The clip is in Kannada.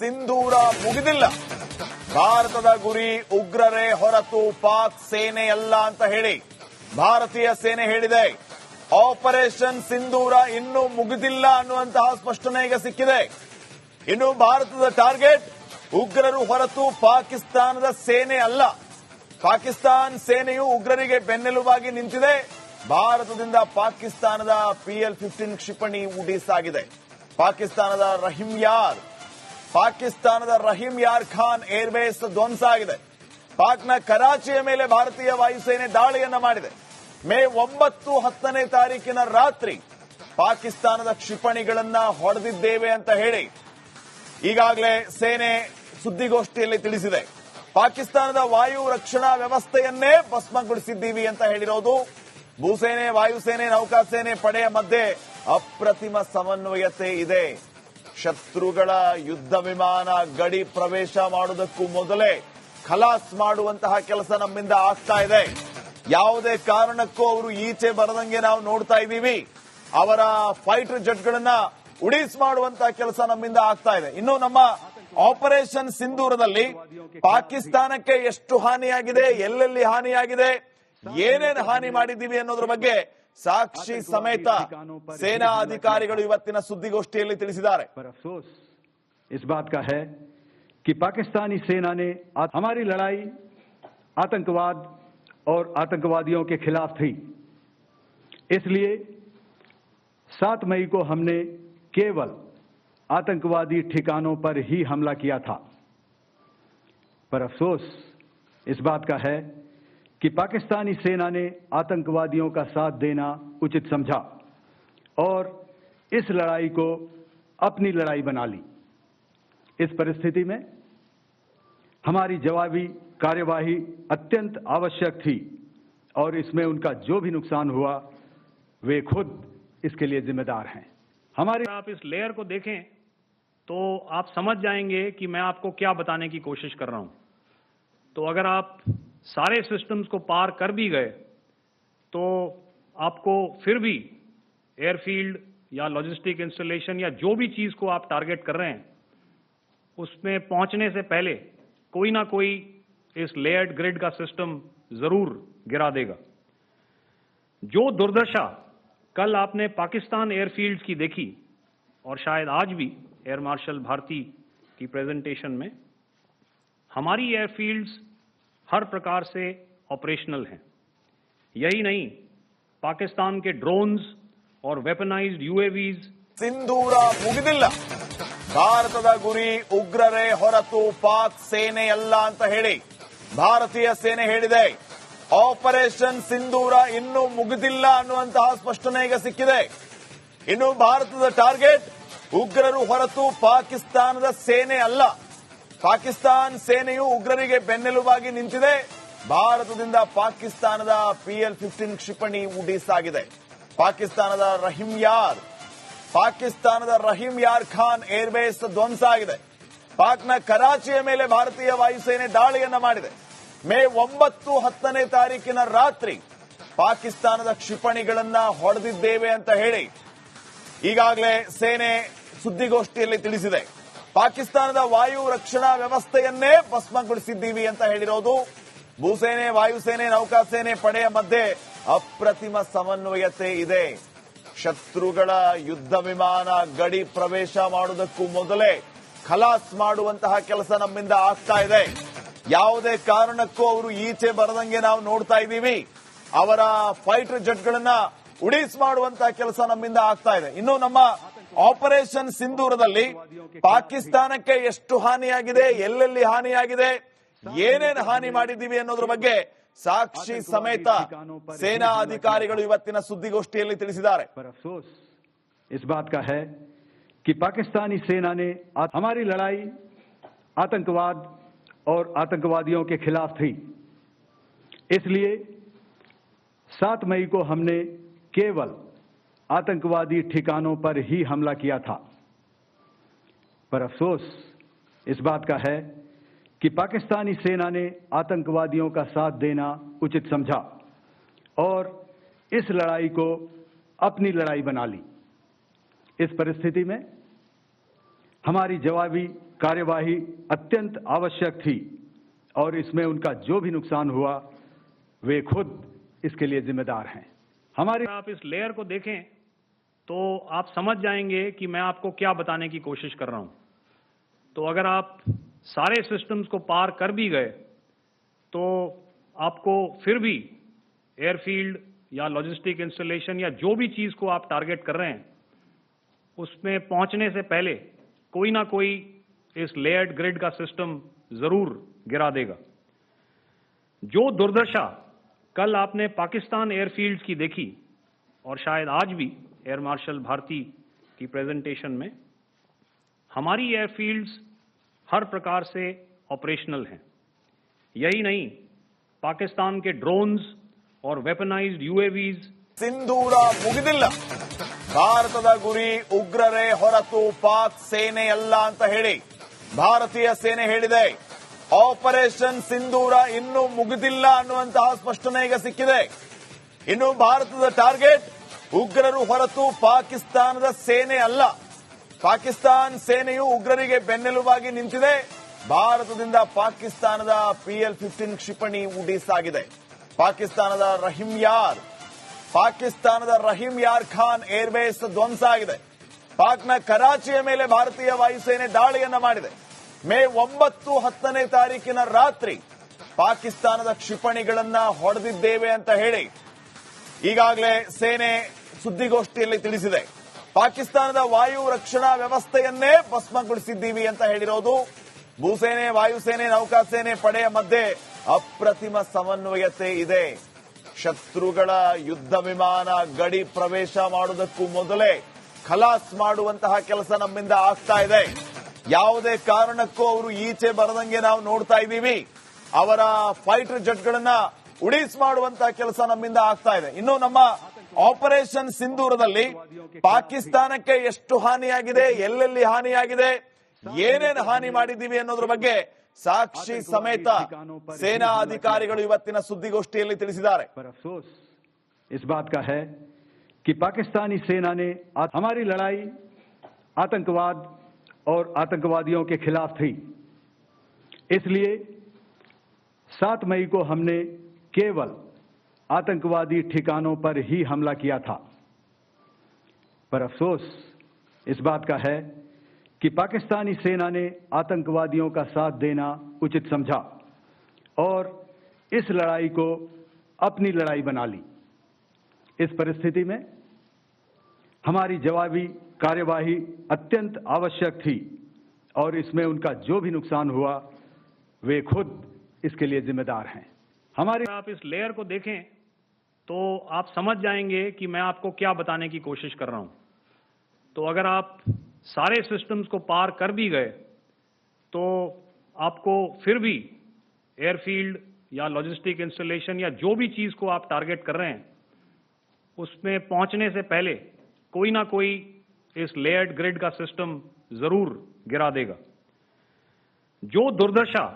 ಸಿಂಧೂರ ಮುಗಿದಿಲ್ಲ. ಭಾರತದ ಗುರಿ ಉಗ್ರರೇ ಹೊರತು ಪಾಕ್ ಸೇನೆಯಲ್ಲ ಅಂತ ಹೇಳಿ ಭಾರತೀಯ ಸೇನೆ ಹೇಳಿದೆ. ಆಪರೇಷನ್ ಸಿಂಧೂರ ಇನ್ನೂ ಮುಗಿದಿಲ್ಲ ಅನ್ನುವಂತಹ ಸ್ಪಷ್ಟನೆ ಈಗ ಸಿಕ್ಕಿದೆ. ಇನ್ನು ಭಾರತದ ಟಾರ್ಗೆಟ್ ಉಗ್ರರು ಹೊರತು ಪಾಕಿಸ್ತಾನದ ಸೇನೆ ಅಲ್ಲ. ಪಾಕಿಸ್ತಾನ್ ಸೇನೆಯು ಉಗ್ರರಿಗೆ ಬೆನ್ನೆಲುಬಾಗಿ ನಿಂತಿದೆ. ಭಾರತದಿಂದ ಪಾಕಿಸ್ತಾನದ ಪಿಎಲ್ ಫಿಫ್ಟೀನ್ ಕ್ಷಿಪಣಿ ಉಡೀಸಾಗಿದೆ. ಪಾಕಿಸ್ತಾನದ ರಹಿಮ್ಯಾರ್ ಯಾರ್? ಪಾಕಿಸ್ತಾನದ ರಹೀಂ ಯಾರ್ ಖಾನ್ ಏರ್ಬೇಸ್ ಧ್ವಂಸ ಆಗಿದೆ. ಪಾಕ್ನ ಕರಾಚಿಯ ಮೇಲೆ ಭಾರತೀಯ ವಾಯುಸೇನೆ ದಾಳಿಯನ್ನ ಮಾಡಿದೆ. ಮೇ ಒಂಬತ್ತು ಹತ್ತನೇ ತಾರೀಕಿನ ರಾತ್ರಿ ಪಾಕಿಸ್ತಾನದ ಕ್ಷಿಪಣಿಗಳನ್ನ ಹೊಡೆದಿದ್ದೇವೆ ಅಂತ ಹೇಳಿ ಈಗಾಗಲೇ ಸೇನೆ ಸುದ್ದಿಗೋಷ್ಠಿಯಲ್ಲಿ ತಿಳಿಸಿದೆ. ಪಾಕಿಸ್ತಾನದ ವಾಯು ರಕ್ಷಣಾ ವ್ಯವಸ್ಥೆಯನ್ನೇ ಭಸ್ಮಗೊಳಿಸಿದ್ದೀವಿ ಅಂತ ಹೇಳಿರೋದು ಭೂಸೇನೆ, ವಾಯುಸೇನೆ, ನೌಕಾಸೇನೆ ಪಡೆಯ ಮಧ್ಯೆ ಅಪ್ರತಿಮ ಸಮನ್ವಯತೆ ಇದೆ. ಶತ್ರುಗಳ ಯುದ್ಧ ವಿಮಾನ ಗಡಿ ಪ್ರವೇಶ ಮಾಡುವುದಕ್ಕೂ ಮೊದಲೇ ಖಲಾಸ್ ಮಾಡುವಂತಹ ಕೆಲಸ ನಮ್ಮಿಂದ ಆಗ್ತಾ ಇದೆ. ಯಾವುದೇ ಕಾರಣಕ್ಕೂ ಅವರು ಈಚೆ ಬರದಂಗೆ ನಾವು ನೋಡ್ತಾ ಇದ್ದೀವಿ. ಅವರ ಫೈಟರ್ ಜೆಟ್ಗಳನ್ನ ಉಡೀಸ್ ಮಾಡುವಂತಹ ಕೆಲಸ ನಮ್ಮಿಂದ ಆಗ್ತಾ ಇದೆ. ಇನ್ನು ನಮ್ಮ ಆಪರೇಷನ್ ಸಿಂಧೂರದಲ್ಲಿ ಪಾಕಿಸ್ತಾನಕ್ಕೆ ಎಷ್ಟು ಹಾನಿಯಾಗಿದೆ, ಎಲ್ಲೆಲ್ಲಿ ಹಾನಿಯಾಗಿದೆ, ಏನೇನು ಹಾನಿ ಮಾಡಿದ್ದೀವಿ ಅನ್ನೋದ್ರ ಬಗ್ಗೆ ಸಾಕ್ಷಿ ಸಮೇತ ಸೇನಾ ಅಧಿಕಾರಿಗಳು ಇವತ್ತಿನ ಸುದ್ದಿಗೋಷ್ಠಿಯಲ್ಲಿ ತಿಳಿಸಿದ್ದಾರೆ पर अफसोस इस बात का है कि पाकिस्तानी सेना ने आ- हमारी लड़ाई आतंकवाद और आतंकवादियों के खिलाफ थी इसलिए 7 मई को हमने केवल आतंकवादी ठिकानों पर ही हमला किया था पर अफसोस इस बात का है कि पाकिस्तानी सेना ने आतंकवादियों का साथ देना उचित समझा और इस लड़ाई को अपनी लड़ाई बना ली। इस परिस्थिति में हमारी जवाबी कार्यवाही अत्यंत आवश्यक थी और इसमें उनका जो भी नुकसान हुआ, वे खुद इसके लिए जिम्मेदार हैं। हमारी आप इस लेयर को देखें तो आप समझ जाएँगे कि मैं आपको क्या बताने की कोशिश कर रहा हूँ। तो अगर आप सारे सिस्टम्स को पार कर भी गए तो आपको फिर भी एयरफील्ड या लॉजिस्टिक इंस्टॉलेशन या जो भी चीज़ को आप टारगेट कर रहे हैं, उसमें पहुँचने से पहले कोई ना कोई इस लेयर्ड ग्रिड का सिस्टम ज़रूर गिरा देगा। जो दुर्दशा कल आपने पाकिस्तान एयरफील्ड की देखी, और शायद आज भी एयर मार्शल भारती की प्रेजेंटेशन में, हमारी एयरफील्ड्स हर प्रकार से ऑपरेशनल हैं यही नहीं पाकिस्तान के ड्रोन्स और वेपनाइज्ड यूएवीज ಸಿಂಧೂರ ಮುಗಿದಿಲ್ಲ ಭಾರತದ ಗುರಿ ಉಗ್ರರೇ ಹೊರತು ಪಾಕ್ ಸೇನೆಯಲ್ಲ ಅಂತ ಹೇಳಿ ಭಾರತೀಯ ಸೇನೆ ಹೇಳಿದೆ ಆಪರೇಷನ್ ಸಿಂಧೂರ ಇನ್ನೂ ಮುಗಿದಿಲ್ಲ ಅನ್ನುವಂತಹ ಸ್ಪಷ್ಟನೆ ಈಗ ಸಿಕ್ಕಿದೆ ಇನ್ನು ಭಾರತದ ಟಾರ್ಗೆಟ್ ಉಗ್ರರು ಹೊರತು ಪಾಕಿಸ್ತಾನದ ಸೇನೆ ಅಲ್ಲ ಪಾಕಿಸ್ತಾನ್ ಸೇನೆಯು ಉಗ್ರರಿಗೆ ಬೆನ್ನೆಲುಬಾಗಿ ನಿಂತಿದೆ. ಭಾರತದಿಂದ ಪಾಕಿಸ್ತಾನದ ಪಿಎಲ್ ಫಿಫ್ಟೀನ್ ಕ್ಷಿಪಣಿ ಉಡಿಸಾಗಿದೆ. ಪಾಕಿಸ್ತಾನದ ರಹೀಂ ಯಾರ್? ಪಾಕಿಸ್ತಾನದ ರಹೀಂ ಯಾರ್ ಖಾನ್ ಏರ್ಬೇಸ್ ಧ್ವಂಸ ಆಗಿದೆ. ಪಾಕ್ನ ಕರಾಚಿಯ ಮೇಲೆ ಭಾರತೀಯ ವಾಯುಸೇನೆ ದಾಳಿಯನ್ನ ಮಾಡಿದೆ. ಮೇ ಒಂಬತ್ತು ಹತ್ತನೇ ತಾರೀಕಿನ ರಾತ್ರಿ ಪಾಕಿಸ್ತಾನದ ಕ್ಷಿಪಣಿಗಳನ್ನ ಹೊಡೆದಿದ್ದೇವೆ ಅಂತ ಹೇಳಿ ಈಗಾಗಲೇ ಸೇನೆ ಸುದ್ದಿಗೋಷ್ಠಿಯಲ್ಲಿ ತಿಳಿಸಿದೆ. ಪಾಕಿಸ್ತಾನದ ವಾಯು ರಕ್ಷಣಾ ವ್ಯವಸ್ಥೆಯನ್ನೇ ಭಸ್ಮಗೊಳಿಸಿದ್ದೀವಿ ಅಂತ ಹೇಳಿರೋದು. ಭೂಸೇನೆ, ವಾಯುಸೇನೆ, ನೌಕಾಸೇನೆ ಪಡೆಯ ಮಧ್ಯೆ ಅಪ್ರತಿಮ ಸಮನ್ವಯತೆ ಇದೆ. ಶತ್ರುಗಳ ಯುದ್ಧ ವಿಮಾನ ಗಡಿ ಪ್ರವೇಶ ಮಾಡುವುದಕ್ಕೂ ಮೊದಲೇ ಖಲಾಸ್ ಮಾಡುವಂತಹ ಕೆಲಸ ನಮ್ಮಿಂದ ಆಗ್ತಾ ಇದೆ. ಯಾವುದೇ ಕಾರಣಕ್ಕೂ ಅವರು ಈಚೆ ಬರದಂಗೆ ನಾವು ನೋಡ್ತಾ ಇದ್ದೀವಿ. ಅವರ ಫೈಟರ್ ಜೆಟ್ಗಳನ್ನ ಉಡೀಸ್ ಮಾಡುವಂತಹ ಕೆಲಸ ನಮ್ಮಿಂದ ಆಗ್ತಾ ಇದೆ. ಇನ್ನು ನಮ್ಮ ಆಪರೇಷನ್ ಸಿಂಧೂರದಲ್ಲಿ ಪಾಕಿಸ್ತಾನಕ್ಕೆ ಎಷ್ಟು ಹಾನಿಯಾಗಿದೆ ಎಲ್ಲೆಲ್ಲಿ ಹಾನಿಯಾಗಿದೆ ಏನೇನು ಹಾನಿ ಮಾಡಿದ್ದೀವಿ ಅನ್ನೋದ್ರ ಬಗ್ಗೆ ಸಾಕ್ಷಿ ಸಮೇತ ಸೇನಾ ಅಧಿಕಾರಿಗಳು ಇವತ್ತಿನ ಸುದ್ದಿಗೋಷ್ಠಿಯಲ್ಲಿ ತಿಳಿಸಿದ್ದಾರೆ पर अफसोस इस बात का है कि पाकिस्तानी सेना ने आ- हमारी लड़ाई आतंकवाद और आतंकवादियों के खिलाफ थी इसलिए 7 मई को हमने केवल आतंकवादी ठिकानों पर ही हमला किया था। पर अफसोस इस बात का है कि पाकिस्तानी सेना ने आतंकवादियों का साथ देना उचित समझा और इस लड़ाई को अपनी लड़ाई बना ली। इस परिस्थिति में हमारी जवाबी कार्यवाही अत्यंत आवश्यक थी और इसमें उनका जो भी नुकसान हुआ, वे खुद इसके लिए जिम्मेदार हैं। हमारी आप इस लेयर को देखें तो आप समझ जाएँगे कि मैं आपको क्या बताने की कोशिश कर रहा हूँ। तो अगर आप सारे सिस्टम्स को पार कर भी गए तो आपको फिर भी एयरफील्ड या लॉजिस्टिक इंस्टॉलेशन या जो भी चीज़ को आप टारगेट कर रहे हैं, उसमें पहुँचने से पहले कोई ना कोई इस लेयर्ड ग्रिड का सिस्टम ज़रूर गिरा देगा। जो दुर्दशा कल आपने पाकिस्तान एयरफील्ड्स की देखी, और शायद आज भी एयर मार्शल भारती की प्रेजेंटेशन में हमारी एयरफील्ड्स हर प्रकार से ऑपरेशनल हैं यही नहीं पाकिस्तान के ड्रोन्स और वेपनाइज्ड यूएवीज ಸಿಂಧೂರ ಮುಗಿದಿಲ್ಲ ಭಾರತದ ಗುರಿ ಉಗ್ರರೇ ಹೊರತು ಪಾಕ್ ಸೇನೆ ಅಲ್ಲ ಅಂತ ಹೇಳಿ ಭಾರತೀಯ ಸೇನೆ ಹೇಳಿದೆ ಆಪರೇಷನ್ ಸಿಂಧೂರ ಇನ್ನೂ ಮುಗಿದಿಲ್ಲ ಅನ್ನುವಂತಹ ಸ್ಪಷ್ಟನೆ ಈಗ ಸಿಕ್ಕಿದೆ ಇನ್ನು ಭಾರತದ ಟಾರ್ಗೆಟ್ ಉಗ್ರರು ಹೊರತು ಪಾಕಿಸ್ತಾನದ ಸೇನೆ ಅಲ್ಲ. ಪಾಕಿಸ್ತಾನ್ ಸೇನೆಯು ಉಗ್ರರಿಗೆ ಬೆನ್ನೆಲುಬಾಗಿ ನಿಂತಿದೆ. ಭಾರತದಿಂದ ಪಾಕಿಸ್ತಾನದ ಪಿಎಲ್ ಫಿಫ್ಟೀನ್ ಕ್ಷಿಪಣಿ ಉಡಿಸಾಗಿದೆ. ಪಾಕಿಸ್ತಾನದ ರಹೀಂ ಯಾರ್? ಪಾಕಿಸ್ತಾನದ ರಹೀಂ ಯಾರ್ ಖಾನ್ ಏರ್ಬೇಸ್ ಧ್ವಂಸ ಆಗಿದೆ. ಪಾಕ್ನ ಕರಾಚಿಯ ಮೇಲೆ ಭಾರತೀಯ ವಾಯುಸೇನೆ ದಾಳಿಯನ್ನು ಮಾಡಿದೆ. ಮೇ ಒಂಬತ್ತು ಹತ್ತನೇ ತಾರೀಕಿನ ರಾತ್ರಿ ಪಾಕಿಸ್ತಾನದ ಕ್ಷಿಪಣಿಗಳನ್ನ ಹೊಡೆದಿದ್ದೇವೆ ಅಂತ ಹೇಳಿ. ಈಗಾಗಲೇ ಸೇನೆ ಸುದ್ದಿಗೋಷ್ಠಿಯಲ್ಲಿ ತಿಳಿಸಿದೆ. ಪಾಕಿಸ್ತಾನದ ವಾಯು ರಕ್ಷಣಾ ವ್ಯವಸ್ಥೆಯನ್ನೇ ಭಸ್ಮಗೊಳಿಸಿದ್ದೀವಿ ಅಂತ ಹೇಳಿರೋದು ಭೂಸೇನೆ, ವಾಯುಸೇನೆ, ನೌಕಾಸೇನೆ ಪಡೆಯ ಮಧ್ಯೆ ಅಪ್ರತಿಮ ಸಮನ್ವಯತೆ ಇದೆ. ಶತ್ರುಗಳ ಯುದ್ಧ ವಿಮಾನ ಗಡಿ ಪ್ರವೇಶ ಮಾಡುವುದಕ್ಕೂ ಮೊದಲೇ ಖಲಾಸ್ ಮಾಡುವಂತಹ ಕೆಲಸ ನಮ್ಮಿಂದ ಆಗ್ತಾ ಇದೆ. ಯಾವುದೇ ಕಾರಣಕ್ಕೂ ಅವರು ಈಚೆ ಬರದಂಗೆ ನಾವು ನೋಡ್ತಾ ಇದ್ದೀವಿ. ಅವರ ಫೈಟರ್ ಜೆಟ್ಗಳನ್ನ ಉಡೀಸ್ ಮಾಡುವಂತಹ ಕೆಲಸ ನಮ್ಮಿಂದ ಆಗ್ತಾ ಇದೆ. ಇನ್ನು ನಮ್ಮ ಆಪರೇಷನ್ ಸಿಂಧೂರದಲ್ಲಿ ಪಾಕಿಸ್ತಾನಕ್ಕೆ ಎಷ್ಟು ಹಾನಿಯಾಗಿದೆ ಎಲ್ಲೆಲ್ಲಿ ಹಾನಿಯಾಗಿದೆ ಏನೇನು ಹಾನಿ ಮಾಡಿದ್ದೀವಿ ಅನ್ನೋದ್ರ ಬಗ್ಗೆ ಸಾಕ್ಷಿ ಸಮೇತ ಸೇನಾ ಅಧಿಕಾರಿಗಳು ಇವತ್ತಿನ ಸುದ್ದಿಗೋಷ್ಠಿಯಲ್ಲಿ ತಿಳಿಸಿದ್ದಾರೆ पर अफसोस इस बात का है कि पाकिस्तानी सेना ने आ- हमारी लड़ाई आतंकवाद और आतंकवादियों के खिलाफ थी इसलिए 7 मई को हमने केवल आतंकवादी ठिकानों पर ही हमला किया था। पर अफसोस इस बात का है कि पाकिस्तानी सेना ने आतंकवादियों का साथ देना उचित समझा और इस लड़ाई को अपनी लड़ाई बना ली। इस परिस्थिति में हमारी जवाबी कार्यवाही अत्यंत आवश्यक थी और इसमें उनका जो भी नुकसान हुआ, वे खुद इसके लिए जिम्मेदार हैं। हमारी आप इस लेयर को देखें तो आप समझ जाएँगे कि मैं आपको क्या बताने की कोशिश कर रहा हूँ। तो अगर आप सारे सिस्टम्स को पार कर भी गए तो आपको फिर भी एयरफील्ड या लॉजिस्टिक इंस्टॉलेशन या जो भी चीज़ को आप टारगेट कर रहे हैं, उसमें पहुँचने से पहले कोई ना कोई इस लेयर्ड ग्रिड का सिस्टम ज़रूर गिरा देगा। जो दुर्दशा